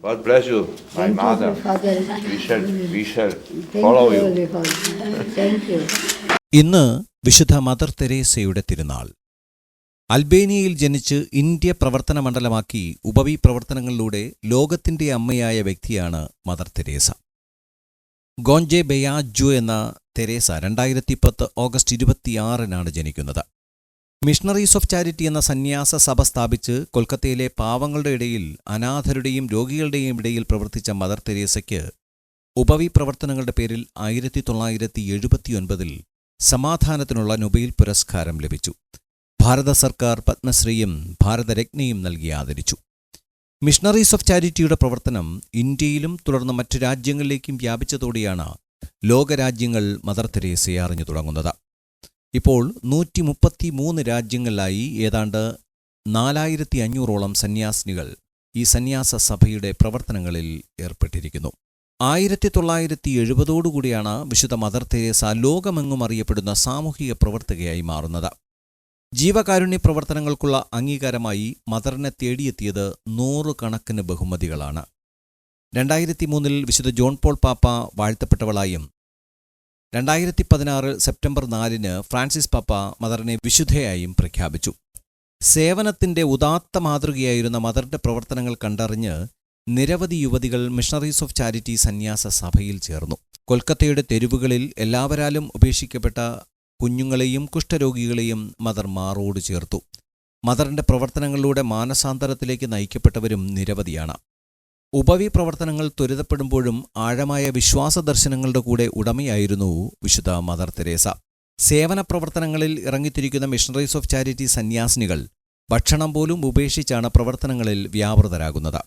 God bless you, my Thank mother. you, Father. We shall, we shall Thank follow you. Thank you. ഇന്ന് വിശുദ്ധ mother തെരേസയുടെ തിരുനാൾ അൽബേനിയയിൽ ജനിച്ച് India പ്രവർത്തന മണ്ഡലമാക്കി ഉപവി പ്രവർത്തനങ്ങളിലൂടെ ലോകത്തിന്റെ അമ്മയായ വ്യക്തിയാണ് മദർ തെരേസ ഗോഞ്ചെ ബെയാജു എന്ന തെരേസ രണ്ടായിരത്തി പത്ത് ഓഗസ്റ്റ് ഇരുപത്തിയാറിനാണ് ജനിക്കുന്നത് മിഷണറീസ് ഓഫ് ചാരിറ്റി എന്ന സന്യാസ സഭ സ്ഥാപിച്ച് കൊൽക്കത്തയിലെ പാവങ്ങളുടെ ഇടയിൽ അനാഥരുടെയും രോഗികളുടെയും ഇടയിൽ പ്രവർത്തിച്ച മദർ തെരേസയ്ക്ക് ഉപവി പ്രവർത്തനങ്ങളുടെ പേരിൽ ആയിരത്തി തൊള്ളായിരത്തി എഴുപത്തിയൊൻപതിൽ സമാധാനത്തിനുള്ള നൊബേൽ പുരസ്കാരം ലഭിച്ചു. ഭാരത സർക്കാർ പത്മശ്രീയും ഭാരതരത്നയും നൽകി ആദരിച്ചു. മിഷണറീസ് ഓഫ് ചാരിറ്റിയുടെ പ്രവർത്തനം ഇന്ത്യയിലും തുടർന്ന് മറ്റു രാജ്യങ്ങളിലേക്കും വ്യാപിച്ചതോടെയാണ് ലോകരാജ്യങ്ങൾ മദർ തെരേസയെ അറിഞ്ഞു തുടങ്ങുന്നത്. ഇപ്പോൾ നൂറ്റി മുപ്പത്തിമൂന്ന് രാജ്യങ്ങളിലായി ഏതാണ്ട് നാലായിരത്തി അഞ്ഞൂറോളം സന്യാസിനികൾ ഈ സന്യാസ സഭയുടെ പ്രവർത്തനങ്ങളിൽ ഏർപ്പെട്ടിരിക്കുന്നു. ആയിരത്തി തൊള്ളായിരത്തി എഴുപതോടുകൂടിയാണ് വിശുദ്ധ മദർ തെരേസ ലോകമെങ്ങും അറിയപ്പെടുന്ന സാമൂഹിക പ്രവർത്തകയായി മാറുന്നത്. ജീവകാരുണ്യ പ്രവർത്തനങ്ങൾക്കുള്ള അംഗീകാരമായി മദറിനെ തേടിയെത്തിയത് നൂറുകണക്കിന് ബഹുമതികളാണ്. രണ്ടായിരത്തി മൂന്നിൽ വിശുദ്ധ ജോൺ പോൾ പാപ്പ വാഴ്ത്തപ്പെട്ടവളായും രണ്ടായിരത്തി പതിനാറ് സെപ്റ്റംബർ നാലിന് ഫ്രാൻസിസ് പപ്പ മദറിനെ വിശുദ്ധയായും പ്രഖ്യാപിച്ചു. സേവനത്തിന്റെ ഉദാത്ത മാതൃകയായിരുന്ന മദറിന്റെ പ്രവർത്തനങ്ങൾ കണ്ടറിഞ്ഞ് നിരവധി യുവതികൾ മിഷണറീസ് ഓഫ് ചാരിറ്റി സന്യാസ സഭയിൽ ചേർന്നു. കൊൽക്കത്തയുടെ തെരുവുകളിൽ എല്ലാവരാലും ഉപേക്ഷിക്കപ്പെട്ട കുഞ്ഞുങ്ങളെയും കുഷ്ഠരോഗികളെയും മദർ മാറോട് ചേർത്തു. മദറിന്റെ പ്രവർത്തനങ്ങളിലൂടെ മാനസാന്തരത്തിലേക്ക് നയിക്കപ്പെട്ടവരും നിരവധിയാണ്. ഉപവി പ്രവർത്തനങ്ങൾ ത്വരിതപ്പെടുമ്പോഴും ആഴമായ വിശ്വാസ ദർശനങ്ങളുടെ കൂടെ ഉടമയായിരുന്നു വിശുദ്ധ മദർ തെരേസ. സേവന പ്രവർത്തനങ്ങളിൽ ഇറങ്ങിത്തിരിക്കുന്ന മിഷണറീസ് ഓഫ് ചാരിറ്റി സന്യാസിനികൾ ഭക്ഷണം പോലും ഉപേക്ഷിച്ചാണ് പ്രവർത്തനങ്ങളിൽ വ്യാപൃതരാകുന്നത്.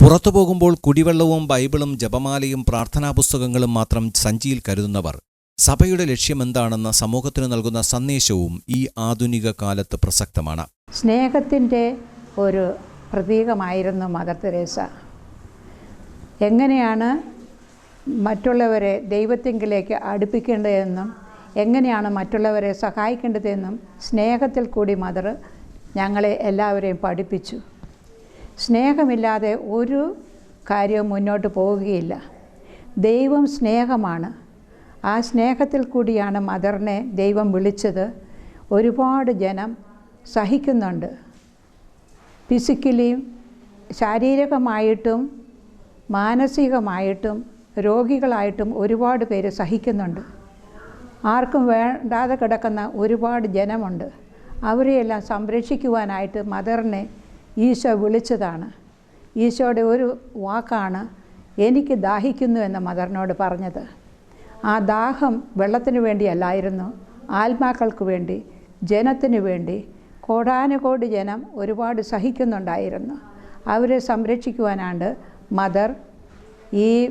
പുറത്തു പോകുമ്പോൾ കുടിവെള്ളവും ബൈബിളും ജപമാലയും പ്രാർത്ഥനാ പുസ്തകങ്ങളും മാത്രം സഞ്ചിയിൽ കരുതുന്നവർ സഭയുടെ ലക്ഷ്യമെന്താണെന്ന സമൂഹത്തിന് നൽകുന്ന സന്ദേശവും ഈ ആധുനിക കാലത്ത് പ്രസക്തമാണ്. സ്നേഹത്തിന്റെ ഒരു പ്രതീകമായിരുന്നു മദർ തെരേസ. എങ്ങനെയാണ് മറ്റുള്ളവരെ ദൈവത്തിങ്കിലേക്ക് അടുപ്പിക്കേണ്ടതെന്നും എങ്ങനെയാണ് മറ്റുള്ളവരെ സഹായിക്കേണ്ടതെന്നും സ്നേഹത്തിൽ കൂടി മദർ ഞങ്ങളെ എല്ലാവരെയും പഠിപ്പിച്ചു. സ്നേഹമില്ലാതെ ഒരു കാര്യവും മുന്നോട്ട് പോവുകയില്ല. ദൈവം സ്നേഹമാണ്. ആ സ്നേഹത്തിൽ കൂടിയാണ് മദറിനെ ദൈവം വിളിച്ചത്. ഒരുപാട് ജനം സഹിക്കുന്നുണ്ട്. ഫിസിക്കലിയും ശാരീരികമായിട്ടും മാനസികമായിട്ടും രോഗികളായിട്ടും ഒരുപാട് പേര് സഹിക്കുന്നുണ്ട്. ആർക്കും വേണ്ടാതെ കിടക്കുന്ന ഒരുപാട് ജനമുണ്ട്. അവരെയെല്ലാം സംരക്ഷിക്കുവാനായിട്ട് മദറിനെ ഈശോ വിളിച്ചതാണ്. ഈശോയുടെ ഒരു വാക്കാണ് എനിക്ക് ദാഹിക്കുന്നു എന്ന് മദറിനോട് പറഞ്ഞത്. ആ ദാഹം വെള്ളത്തിന് വേണ്ടിയല്ലായിരുന്നു ആത്മാക്കൾക്ക് വേണ്ടി ജനത്തിന് വേണ്ടി. കോടാനുകോടി ജനം ഒരുപാട് സഹിക്കുന്നുണ്ടായിരുന്നു. അവരെ സംരക്ഷിക്കുവാനാണ് മദർ ഈ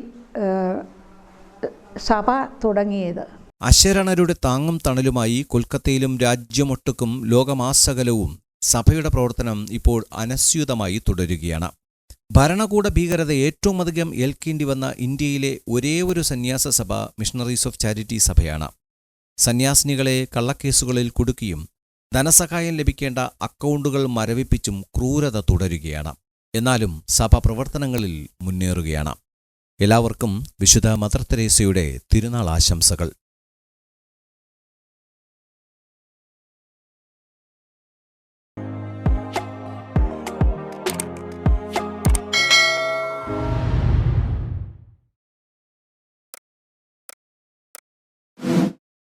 സഭ തുടങ്ങിയത്. അശരണരുടെ താങ്ങും തണലുമായി കൊൽക്കത്തയിലും രാജ്യമൊട്ടുക്കും ലോകമാസകലവും സഭയുടെ പ്രവർത്തനം ഇപ്പോൾ അനസ്യൂതമായി തുടരുകയാണ്. ഭരണകൂട ഭീകരത ഏറ്റവും അധികം ഏൽക്കേണ്ടി വന്ന ഇന്ത്യയിലെ ഒരേ ഒരു സന്യാസ സഭ മിഷണറീസ് ഓഫ് ചാരിറ്റി സഭയാണ്. സന്യാസിനികളെ കള്ളക്കേസുകളിൽ കുടുക്കിയും ധനസഹായം ലഭിക്കേണ്ട അക്കൗണ്ടുകൾ മരവിപ്പിച്ചും ക്രൂരത തുടരുകയാണ്. എന്നാലും സഭ പ്രവർത്തനങ്ങളിൽ മുന്നേറുകയാണ്. എല്ലാവർക്കും വിശുദ്ധ മദർ തെരേസയുടെ തിരുനാൾ ആശംസകൾ.